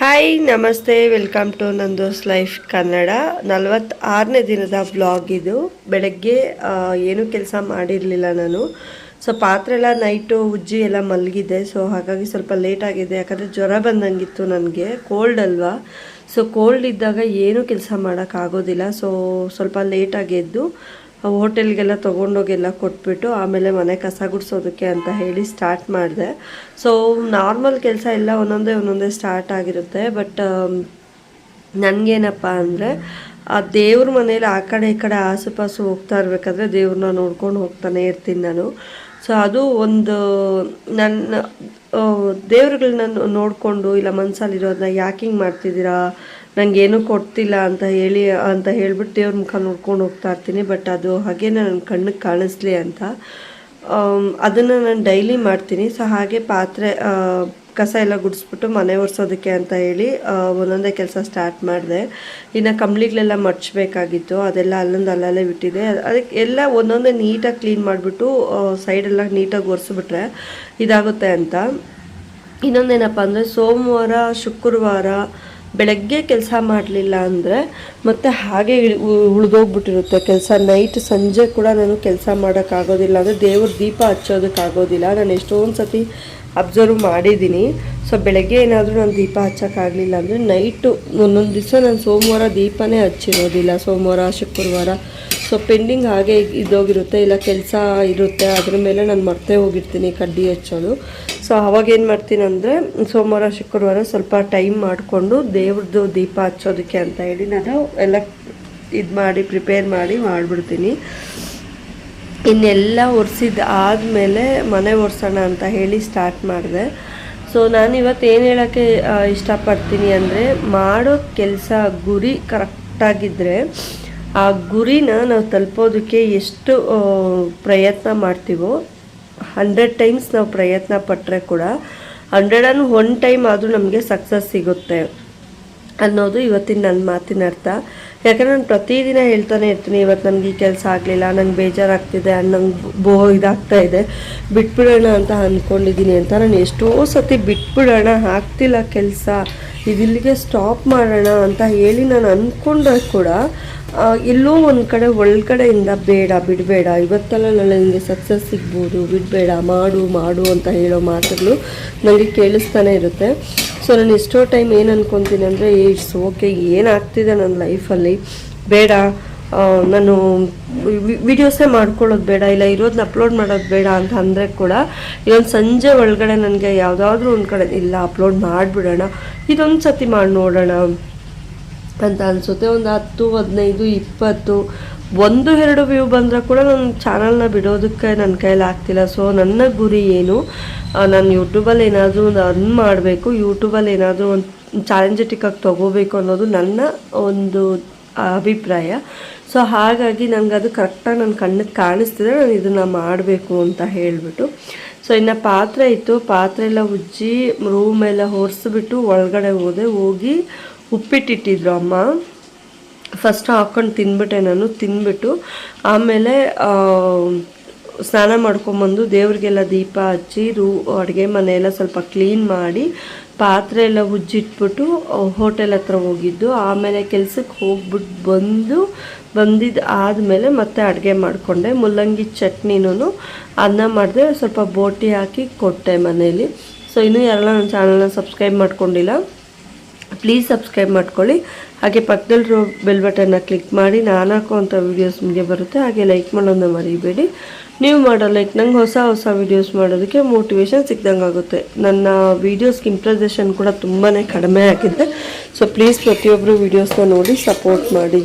Hi ನಮಸ್ತೆ. Welcome to Nando's life Kannada ನಲವತ್ತಾರನೇ ದಿನದ blog ಇದು. ಬೆಳಗ್ಗೆ ಏನೂ ಕೆಲಸ ಮಾಡಿರಲಿಲ್ಲ ನಾನು. ಸೊ ಪಾತ್ರೆ ಎಲ್ಲ ನೈಟು ಉಜ್ಜಿ ಎಲ್ಲ ಮಲಗಿದೆ. ಸೊ ಹಾಗಾಗಿ ಸ್ವಲ್ಪ ಲೇಟ್ ಆಗಿದೆ. ಯಾಕಂದರೆ ಜ್ವರ ಬಂದಂಗಿತ್ತು ನನಗೆ. ಕೋಲ್ಡ್ ಅಲ್ವಾ? ಸೊ ಕೋಲ್ಡ್ ಇದ್ದಾಗ ಏನೂ ಕೆಲಸ ಮಾಡೋಕ್ಕಾಗೋದಿಲ್ಲ. ಸೊ ಸ್ವಲ್ಪ ಲೇಟಾಗಿ ಎದ್ದು ಹೋಟೆಲ್ಗೆಲ್ಲ ತೊಗೊಂಡೋಗೆಲ್ಲ ಕೊಟ್ಬಿಟ್ಟು ಆಮೇಲೆ ಮನೆ ಕಸ ಗುಡಿಸೋದಕ್ಕೆ ಅಂತ ಹೇಳಿ ಸ್ಟಾರ್ಟ್ ಮಾಡಿದೆ. ಸೊ ನಾರ್ಮಲ್ ಕೆಲಸ ಎಲ್ಲ ಒಂದೊಂದೇ ಒಂದೊಂದೇ ಸ್ಟಾರ್ಟ್ ಆಗಿರುತ್ತೆ. ಬಟ್ ನನಗೇನಪ್ಪ ಅಂದರೆ, ಆ ದೇವ್ರ ಮನೇಲಿ ಆ ಕಡೆ ಈ ಕಡೆ ಆಸುಪಾಸು ಹೋಗ್ತಾ ಇರಬೇಕಾದ್ರೆ ದೇವ್ರನ್ನ ನೋಡ್ಕೊಂಡು ಹೋಗ್ತಾನೆ ಇರ್ತೀನಿ ನಾನು. ಸೊ ಅದು ಒಂದು ನನ್ನ ದೇವ್ರುಗಳನ್ನ ನೋಡಿಕೊಂಡು ಇಲ್ಲ ಮನಸ್ಸಲ್ಲಿರೋದನ್ನ ಯಾಕಿಂಗ್ ಮಾಡ್ತಿದ್ದೀರಾ? ನನಗೇನು ಕೊಡ್ತಿಲ್ಲ ಅಂತ ಹೇಳಿ, ಅಂತ ಹೇಳ್ಬಿಟ್ಟು ದೇವ್ರ ಮುಖ ನೋಡ್ಕೊಂಡು ಹೋಗ್ತಾ ಇರ್ತೀನಿ. ಬಟ್ ಅದು ಹಾಗೆ ನನ್ನ ಕಣ್ಣಿಗೆ ಕಾಣಿಸ್ಲಿ ಅಂತ. ಅದನ್ನು ನಾನು ಡೈಲಿ ಮಾಡ್ತೀನಿ. ಸೊ ಹಾಗೆ ಪಾತ್ರೆ ಕಸ ಎಲ್ಲ ಗುಡಿಸ್ಬಿಟ್ಟು ಮನೆ ಒರೆಸೋದಕ್ಕೆ ಅಂತ ಹೇಳಿ ಒಂದೊಂದೇ ಕೆಲಸ ಸ್ಟಾರ್ಟ್ ಮಾಡಿದೆ. ಇನ್ನು ಕಂಬ್ಳಿಗಳೆಲ್ಲ ಮಡ್ಚಬೇಕಾಗಿತ್ತು ಅದೆಲ್ಲ ಅಲ್ಲೊಂದು ಅಲ್ಲಲ್ಲೇ ಬಿಟ್ಟಿದೆ. ಅದಕ್ಕೆ ಎಲ್ಲ ಒಂದೊಂದೇ ನೀಟಾಗಿ ಕ್ಲೀನ್ ಮಾಡಿಬಿಟ್ಟು ಸೈಡೆಲ್ಲ ನೀಟಾಗಿ ಒರೆಸ್ಬಿಟ್ರೆ ಇದಾಗುತ್ತೆ ಅಂತ. ಇನ್ನೊಂದೇನಪ್ಪ ಅಂದರೆ ಸೋಮವಾರ, ಶುಕ್ರವಾರ ಬೆಳಗ್ಗೆ ಕೆಲಸ ಮಾಡಲಿಲ್ಲ ಅಂದರೆ ಮತ್ತೆ ಹಾಗೆ ಉಳಿದೋಗ್ಬಿಟ್ಟಿರುತ್ತೆ ಕೆಲಸ. ನೈಟ್ ಸಂಜೆ ಕೂಡ ನಾನು ಕೆಲಸ ಮಾಡೋಕ್ಕಾಗೋದಿಲ್ಲ ಅಂದರೆ ದೇವ್ರ ದೀಪ ಹಚ್ಚೋದಕ್ಕಾಗೋದಿಲ್ಲ ನಾನು ಎಷ್ಟೊಂದು ಸತಿ ಅಬ್ಸರ್ವ್ ಮಾಡಿದ್ದೀನಿ. ಸೊ ಬೆಳಗ್ಗೆ ಏನಾದರೂ ನಾನು ದೀಪ ಹಚ್ಚೋಕ್ಕಾಗಲಿಲ್ಲ ಅಂದರೆ ನೈಟು ಒಂದೊಂದು ದಿವಸ ನಾನು ಸೋಮವಾರ ದೀಪನೇ ಹಚ್ಚಿರೋದಿಲ್ಲ. ಸೋಮವಾರ, ಶುಕ್ರವಾರ. ಸೊ ಪೆಂಡಿಂಗ್ ಹಾಗೆ ಇದ್ದೋಗಿರುತ್ತೆ, ಇಲ್ಲ ಕೆಲಸ ಇರುತ್ತೆ, ಅದ್ರ ಮೇಲೆ ನಾನು ಮರ್ತೇ ಹೋಗಿರ್ತೀನಿ ಕಡ್ಡಿ ಹಚ್ಚೋದು. ಸೊ ಅವಾಗ ಏನು ಮಾಡ್ತೀನಿ ಅಂದರೆ, ಸೋಮವಾರ, ಶುಕ್ರವಾರ ಸ್ವಲ್ಪ ಟೈಮ್ ಮಾಡಿಕೊಂಡು ದೇವ್ರದ್ದು ದೀಪ ಹಚ್ಚೋದಕ್ಕೆ ಅಂತ ಹೇಳಿ ನಾನು ಎಲ್ಲ ಇದು ಮಾಡಿ ಪ್ರಿಪೇರ್ ಮಾಡಿ ಮಾಡಿಬಿಡ್ತೀನಿ. ಇನ್ನೆಲ್ಲ ಒರೆಸಿದ ಆದಮೇಲೆ ಮನೆ ಒರೆಸೋಣ ಅಂತ ಹೇಳಿ ಸ್ಟಾರ್ಟ್ ಮಾಡಿದೆ. ಸೊ ನಾನು ಇವತ್ತು ಏನು ಹೇಳೋಕ್ಕೆ ಇಷ್ಟಪಡ್ತೀನಿ ಅಂದರೆ, ಮಾಡೋ ಕೆಲಸ ಗುರಿ ಕರೆಕ್ಟಾಗಿದ್ದರೆ ಆ ಗುರಿನ ನಾವು ತಲುಪೋದಕ್ಕೆ ಎಷ್ಟು ಪ್ರಯತ್ನ ಮಾಡ್ತೀವೋ ಹಂಡ್ರೆಡ್ ಟೈಮ್ಸ್ ನಾವು ಪ್ರಯತ್ನ ಪಟ್ಟರೆ ಕೂಡ ಹಂಡ್ರೆಡ್ ಆ್ಯಂಡ್ ಒನ್ ಟೈಮ್ ಆದರೂ ನಮಗೆ ಸಕ್ಸಸ್ ಸಿಗುತ್ತೆ. ಅನ್ನೋದು ಇವತ್ತಿನ ನನ್ನ ಮಾತಿನ ಅರ್ಥ. ಯಾಕಂದ್ರೆ ನಾನು ಪ್ರತಿದಿನ ಹೇಳ್ತಾನೆ ಇರ್ತೀನಿ, ಇವತ್ತು ನನಗೆ ಈ ಕೆಲಸ ಆಗಲಿಲ್ಲ, ನಂಗೆ ಬೇಜಾರಾಗ್ತಿದೆ ನಂಗೆ ಬೋ ಇದಾಗ್ತಾ ಇದೆ, ಬಿಟ್ಬಿಡೋಣ ಅಂತ ಅಂದ್ಕೊಂಡಿದ್ದೀನಿ ಅಂತ. ನಾನು ಎಷ್ಟೋ ಸತಿ ಬಿಟ್ಬಿಡೋಣ, ಆಗ್ತಿಲ್ಲ ಕೆಲಸ, ಇದಿಲ್ಲಿಗೆ ಸ್ಟಾಪ್ ಮಾಡೋಣ ಅಂತ ಹೇಳಿ ನಾನು ಅಂದ್ಕೊಂಡ್ರೆ ಕೂಡ ಎಲ್ಲೋ ಒಂದು ಕಡೆ ಒಳಗಡೆಯಿಂದ ಬೇಡ, ಬಿಡಬೇಡ. ಇವತ್ತೆಲ್ಲ ನಾಳೆ ನನಗೆ ಸಕ್ಸಸ್ ಸಿಗ್ಬೋದು, ಬಿಡಬೇಡ, ಮಾಡು ಮಾಡು ಅಂತ ಹೇಳೋ ಮಾತುಗಳು ನನಗೆ ಕೇಳಿಸ್ತಾನೆ ಇರುತ್ತೆ. ಸೊ ನಾನು ಎಷ್ಟೋ ಟೈಮ್ ಏನು ಅನ್ಕೊತೀನಿ ಅಂದರೆ ಇಟ್ಸ್ ಓಕೆ ಏನಾಗ್ತಿದೆ ನನ್ನ ಲೈಫಲ್ಲಿ ಬೇಡ. ನಾನು ವಿಡಿಯೋಸೇ ಮಾಡ್ಕೊಳ್ಳೋದು ಬೇಡ. ಇಲ್ಲ ಇರೋದನ್ನ ಅಪ್ಲೋಡ್ ಮಾಡೋದು ಬೇಡ ಅಂತ ಅಂದರೆ ಕೂಡ ಇದೊಂದು ಸಂಜೆ ಒಳಗಡೆ ನನಗೆ ಯಾವುದಾದ್ರೂ ಒಂದು ಕಡೆ, ಇಲ್ಲ ಅಪ್ಲೋಡ್ ಮಾಡಿಬಿಡೋಣ. ಇದೊಂದು ಸತಿ ಮಾಡಿ ನೋಡೋಣ. ಅಂತ ಅನಿಸುತ್ತೆ. ಒಂದು ಹತ್ತು, ಹದಿನೈದು, ಇಪ್ಪತ್ತು ಒಂದು ಎರಡು ವ್ಯೂ ಬಂದರೆ ಕೂಡ ನನ್ನ ಚಾನಲ್ನ ಬಿಡೋದಕ್ಕೆ ನನ್ನ ಕೈಯಲ್ಲಿ ಆಗ್ತಿಲ್ಲ. ಸೊ ನನ್ನ ಗುರಿ ಏನು? ನಾನು ಯೂಟ್ಯೂಬಲ್ಲಿ ಏನಾದರೂ ಒಂದು ಅರ್ನ್ ಮಾಡಬೇಕು ಯೂಟ್ಯೂಬಲ್ಲಿ ಏನಾದರೂ ಒಂದು ಚಾಲೆಂಜೆಟಿಕ್ಕಾಗಿ ತೊಗೋಬೇಕು ಅನ್ನೋದು ನನ್ನ ಒಂದು ಅಭಿಪ್ರಾಯ. ಸೊ ಹಾಗಾಗಿ ನನಗೆ ಅದು ಕರೆಕ್ಟಾಗಿ ನನ್ನ ಕಣ್ಣಿಗೆ ಕಾಣಿಸ್ತಿದೆ, ನಾನು ಇದನ್ನು ಮಾಡಬೇಕು ಅಂತ ಹೇಳಿಬಿಟ್ಟು. ಸೊ ಇನ್ನು ಪಾತ್ರೆ ಇತ್ತು. ಪಾತ್ರೆ ಎಲ್ಲ ಉಜ್ಜಿ ರೂಮೆಲ್ಲ ಹೊರಿಸ್ಬಿಟ್ಟು ಒಳಗಡೆ ಹೋದೆ. ಹೋಗಿ ಉಪ್ಪಿಟ್ಟಿಟ್ಟಿದ್ರು ಅಮ್ಮ. ಫಸ್ಟ್ ಹಾಕ್ಕೊಂಡು ತಿನ್ಬಿಟ್ಟೆ ನಾನು ತಿನ್ಬಿಟ್ಟು ಆಮೇಲೆ ಸ್ನಾನ ಮಾಡ್ಕೊಂಬಂದು ದೇವ್ರಿಗೆಲ್ಲ ದೀಪ ಹಚ್ಚಿ, ರೂ, ಅಡುಗೆ ಮನೆಯೆಲ್ಲ ಸ್ವಲ್ಪ ಕ್ಲೀನ್ ಮಾಡಿ, ಪಾತ್ರೆ ಎಲ್ಲ ಉಜ್ಜಿಟ್ಬಿಟ್ಟು ಹೋಟೆಲ್ ಹತ್ರ ಹೋಗಿದ್ದು. ಆಮೇಲೆ ಕೆಲ್ಸಕ್ಕೆ ಹೋಗ್ಬಿಟ್ಟು ಬಂದು ಬಂದಿದ್ದು ಆದಮೇಲೆ ಮತ್ತೆ ಅಡುಗೆ ಮಾಡಿಕೊಂಡೆ. ಮುಲ್ಲಂಗಿ ಚಟ್ನಿನೂ ಅನ್ನ ಮಾಡಿದೆ, ಸ್ವಲ್ಪ ಬೋಟಿ ಹಾಕಿ ಕೊಟ್ಟೆ ಮನೇಲಿ ಸೊ ಇನ್ನೂ ಯಾರೆಲ್ಲ ನನ್ನ ಚಾನಲ್ನ ಸಬ್ಸ್ಕ್ರೈಬ್ ಮಾಡ್ಕೊಂಡಿಲ್ಲ ಪ್ಲೀಸ್ ಸಬ್ಸ್ಕ್ರೈಬ್ ಮಾಡ್ಕೊಳ್ಳಿ. ಹಾಗೆ ಪಕ್ಕದಲ್ಲಿರೋ ಬೆಲ್ ಬಟನ್ನ ಕ್ಲಿಕ್ ಮಾಡಿ, ನಾನು ಹಾಕುವಂಥ ವೀಡಿಯೋಸ್ ನಿಮಗೆ ಬರುತ್ತೆ. ಹಾಗೆ ಲೈಕ್ ಮಾಡೋದನ್ನ ಮರಿಬೇಡಿ. ನೀವು ಮಾಡೋ ಲೈಕ್ ನಂಗೆ ಹೊಸ ಹೊಸ ವೀಡಿಯೋಸ್ ಮಾಡೋದಕ್ಕೆ ಮೋಟಿವೇಶನ್ ಸಿಕ್ದಂಗೆ ಆಗುತ್ತೆ. ನನ್ನ ವೀಡಿಯೋಸ್ಗೆ ಇಂಪ್ರೆಸೇಷನ್ ಕೂಡ ತುಂಬಾ ಕಡಿಮೆ ಆಗಿದೆ. ಸೊ ಪ್ಲೀಸ್ ಪ್ರತಿಯೊಬ್ಬರು ವೀಡಿಯೋಸ್ನ ನೋಡಿ ಸಪೋರ್ಟ್ ಮಾಡಿ.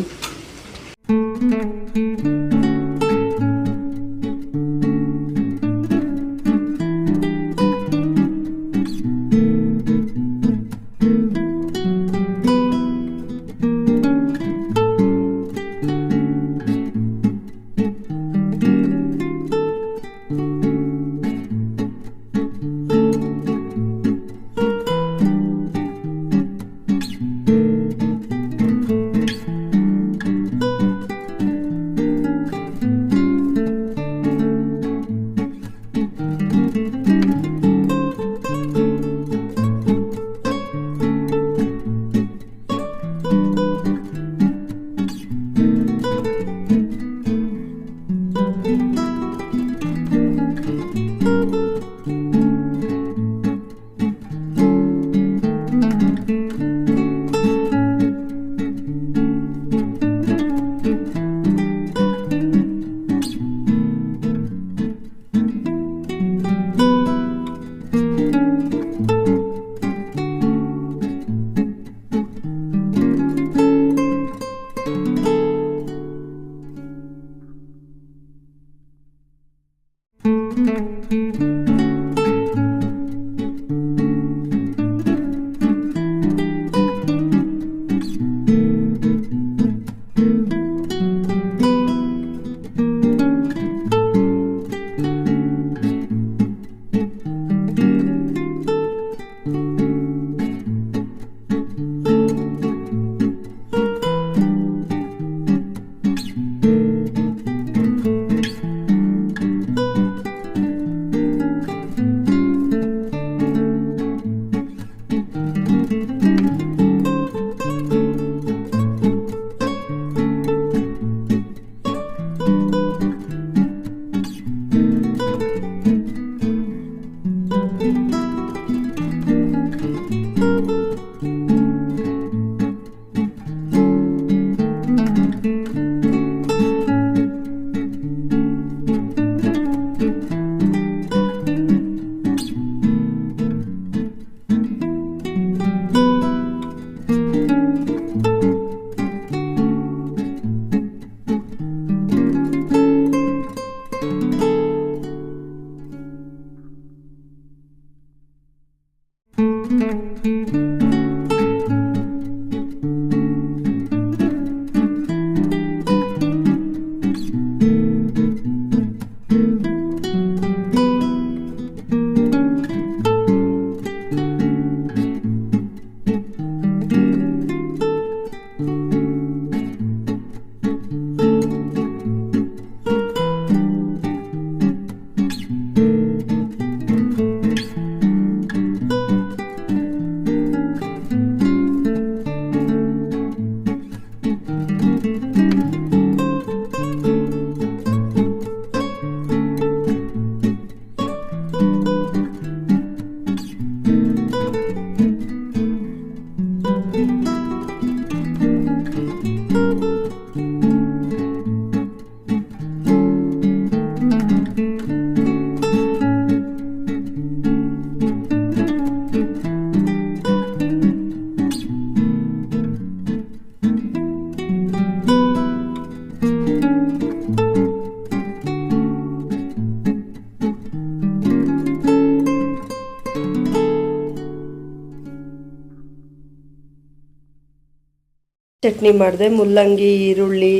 ಚಟ್ನಿ ಮಾಡಿದೆ, ಮುಲ್ಲಂಗಿ, ಈರುಳ್ಳಿ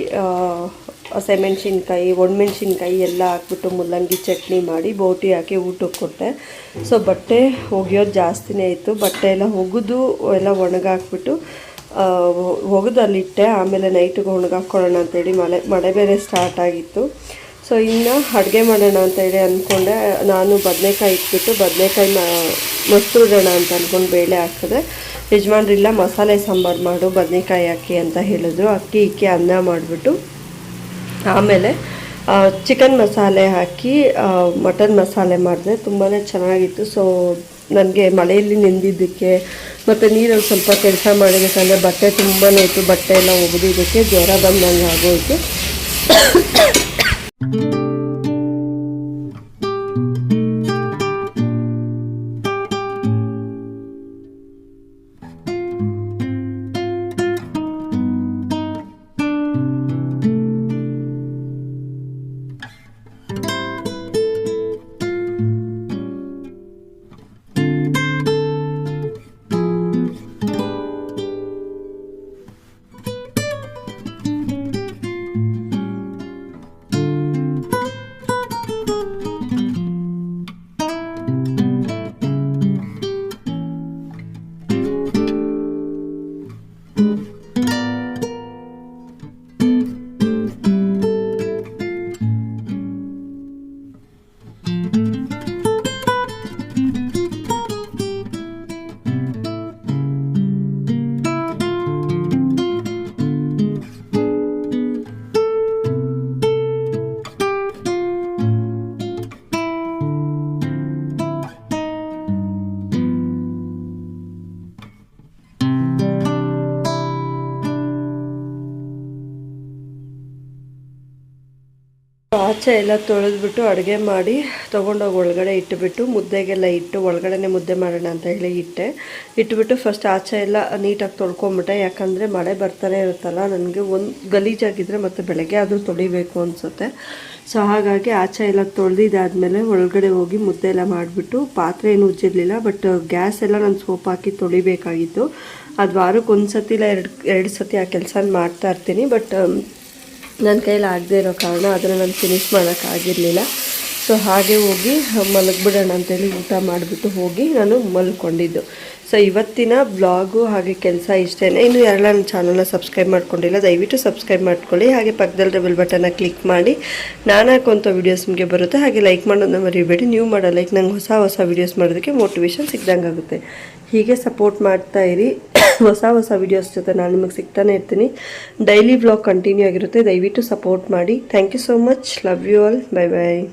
ಹಸಿಮೆಣ್ಸಿನ್ಕಾಯಿ, ಒಣಮೆಣ್ಸಿನ್ಕಾಯಿ ಎಲ್ಲ ಹಾಕ್ಬಿಟ್ಟು ಮುಲ್ಲಂಗಿ ಚಟ್ನಿ ಮಾಡಿ ಬೋಟಿ ಹಾಕಿ ಊಟಕ್ಕೆ ಕೊಟ್ಟೆ. ಸೊ ಬಟ್ಟೆ ಒಗೆಯೋದು ಜಾಸ್ತಿನೇ ಇತ್ತು. ಬಟ್ಟೆ ಎಲ್ಲ ಒಗೆದು ಎಲ್ಲ ಒಣಗಾಕ್ಬಿಟ್ಟು ಒಗೆದು ಅಲ್ಲಿಟ್ಟೆ. ಆಮೇಲೆ ನೈಟಿಗೆ ಒಣಗಾಕೊಳ್ಳೋಣ ಅಂತೇಳಿ ಮಳೆ ಮಳೆ ಬೇರೆ ಸ್ಟಾರ್ಟ್ ಆಗಿತ್ತು. ಸೊ ಇನ್ನು ಅಡುಗೆ ಮಾಡೋಣ ಅಂತೇಳಿ ಅಂದ್ಕೊಂಡೆ ನಾನು ಬದನೆಕಾಯಿ ಇಟ್ಬಿಟ್ಟು ಬದನೆಕಾಯಿ ಮೊಸರುಡೋಣ ಅಂತ ಅಂದ್ಕೊಂಡು ಬೇಳೆ ಹಾಕಿದೆ. ಯಜಮಾನ್ರಿಲ್ಲ, ಮಸಾಲೆ ಸಾಂಬಾರು ಮಾಡು, ಬದನೆಕಾಯಿ ಅಕ್ಕಿ ಅಂತ ಹೇಳಿದ್ರು. ಅಕ್ಕಿ, ಇಕ್ಕಿ ಅನ್ನ ಮಾಡಿಬಿಟ್ಟು ಆಮೇಲೆ ಚಿಕನ್ ಮಸಾಲೆ ಹಾಕಿ ಮಟನ್ ಮಸಾಲೆ ಮಾಡಿದೆ. ತುಂಬಾ ಚೆನ್ನಾಗಿತ್ತು. ಸೊ ನನಗೆ ಮಳೆಯಲ್ಲಿ ನೆಂದಿದ್ದಕ್ಕೆ ಮತ್ತು ನೀರಲ್ಲಿ ಸ್ವಲ್ಪ ಕೆಲಸ ಮಾಡಿದ್ದಕ್ಕಂದರೆ ಬಟ್ಟೆ ತುಂಬಾ ಇತ್ತು. ಬಟ್ಟೆ ಎಲ್ಲ ಒಗೆದಿದ್ದಕ್ಕೆ ಜ್ವರ ಬಂದಂಗೆ ಆಗೋಯ್ತು. ಆಚೆ ಎಲ್ಲ ತೊಳೆದ್ಬಿಟ್ಟು ಅಡುಗೆ ಮಾಡಿ ತೊಗೊಂಡೋಗಿ ಒಳಗಡೆ ಇಟ್ಟುಬಿಟ್ಟು ಮುದ್ದೆಗೆಲ್ಲ ಇಟ್ಟು ಒಳಗಡೆನೆ ಮುದ್ದೆ ಮಾಡೋಣ ಅಂತ ಹೇಳಿ ಇಟ್ಟೆ. ಇಟ್ಬಿಟ್ಟು ಫಸ್ಟ್ ಆಚೆ ಎಲ್ಲ ನೀಟಾಗಿ ತೊಳ್ಕೊಂಬಿಟ್ಟೆ. ಯಾಕಂದರೆ ಮಳೆ ಬರ್ತಾನೆ ಇರುತ್ತಲ್ಲ, ನನಗೆ ಒಂದು ಗಲೀಜಾಗಿದ್ದರೆ ಮತ್ತು ಬೆಳಗ್ಗೆ ಆದರೂ ತೊಳಿಬೇಕು ಅನಿಸುತ್ತೆ. ಸೊ ಹಾಗಾಗಿ ಆಚೆ ಎಲ್ಲ ತೊಳೆದಿದ್ದಾದಮೇಲೆ ಒಳಗಡೆ ಹೋಗಿ ಮುದ್ದೆ ಎಲ್ಲ ಮಾಡಿಬಿಟ್ಟು, ಪಾತ್ರೆ ಏನು ಉಜ್ಜಿರಲಿಲ್ಲ ಬಟ್ ಗ್ಯಾಸ್ ಎಲ್ಲ ನಾನು ಸೋಪ್ ಹಾಕಿ ತೊಳಿಬೇಕಾಗಿತ್ತು. ಅದು ವಾರಕ್ಕೆ ಒಂದು ಸತಿ ಇಲ್ಲ ಎರಡು ಎರಡು ಸತಿ ಆ ಕೆಲಸ ಮಾಡ್ತಾ ಇರ್ತೀನಿ ಬಟ್ ನನ್ನ ಕೈಯಲ್ಲಿ ಆಗದೇ ಇರೋ ಕಾರಣ ಅದನ್ನು ನಾನು ಫಿನಿಷ್ ಮಾಡೋಕ್ಕಾಗಿರಲಿಲ್ಲ. ಸೊ ಹಾಗೆ ಹೋಗಿ ಮಲಗಿಬಿಡೋಣ ಅಂತೇಳಿ ಊಟ ಮಾಡಿಬಿಟ್ಟು ಹೋಗಿ ನಾನು ಮಲ್ಕೊಂಡಿದ್ದು. ಸೊ ಇವತ್ತಿನ ಬ್ಲಾಗು ಹಾಗೆ ಕೆಲಸ ಇಷ್ಟೇ ಇನ್ನು ಯಾರೆಲ್ಲ ನನ್ನ ಚಾನಲ್ನ ಸಬ್ಸ್ಕ್ರೈಬ್ ಮಾಡ್ಕೊಂಡಿಲ್ಲ, ದಯವಿಟ್ಟು ಸಬ್ಸ್ಕ್ರೈಬ್ ಮಾಡ್ಕೊಳ್ಳಿ. ಹಾಗೆ ಪಕ್ಕದಲ್ಲಿ ಬೆಲ್ ಬಟನ್ನ ಕ್ಲಿಕ್ ಮಾಡಿ ನಾನು ಹಾಕುವಂಥ ವೀಡಿಯೋಸ್ ನಿಮಗೆ ಬರುತ್ತೆ. ಹಾಗೆ ಲೈಕ್ ಮಾಡೋದನ್ನ ಮರಿಬೇಡಿ. ನೀವು ಮಾಡೋ ಲೈಕ್ ನಂಗೆ ಹೊಸ ಹೊಸ ವೀಡಿಯೋಸ್ ಮಾಡೋದಕ್ಕೆ ಮೋಟಿವೇಶನ್ ಸಿಗ್ದಂಗೆ ಆಗುತ್ತೆ. ಹೀಗೆ ಸಪೋರ್ಟ್ ಮಾಡ್ತಾ ಇರಿ. ಹೊಸ ಹೊಸ ವೀಡಿಯೋಸ್ ಜೊತೆ ನಾನು ನಿಮಗೆ ಸಿಗ್ತಾನೆ ಇರ್ತೀನಿ. ಡೈಲಿ ಬ್ಲಾಗ್ ಕಂಟಿನ್ಯೂ ಆಗಿರುತ್ತೆ. ದಯವಿಟ್ಟು ಸಪೋರ್ಟ್ ಮಾಡಿ. Thank you so much love you all bye bye